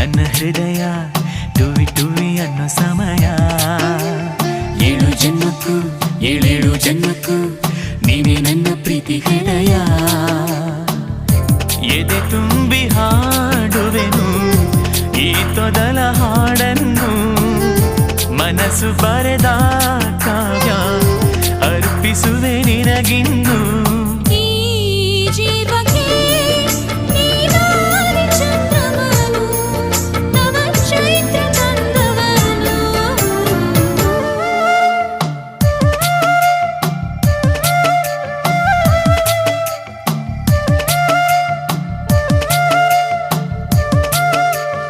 ನನ್ನ ಹೃದಯ ಟುವಿ ಟುವಿ ಅನ್ನೋ ಸಮಯ. ಏಳು ಜನ್ಮಕ್ಕೂ, ಏಳೇಳು ಜನ್ಮಕ್ಕೂ ನೀನೇ ನನ್ನ ಪ್ರೀತಿ ಹೃದಯ. ಎದೆ ತುಂಬಿ ಹಾಡುವೆನು, ಈ ತೊದಲ ಹಾಡನ್ನು ಮನಸ್ಸು ಬರೆದ ಕಾವ್ಯ ಅರ್ಪಿಸುವೆ ನಿನಗಿನ್ನು.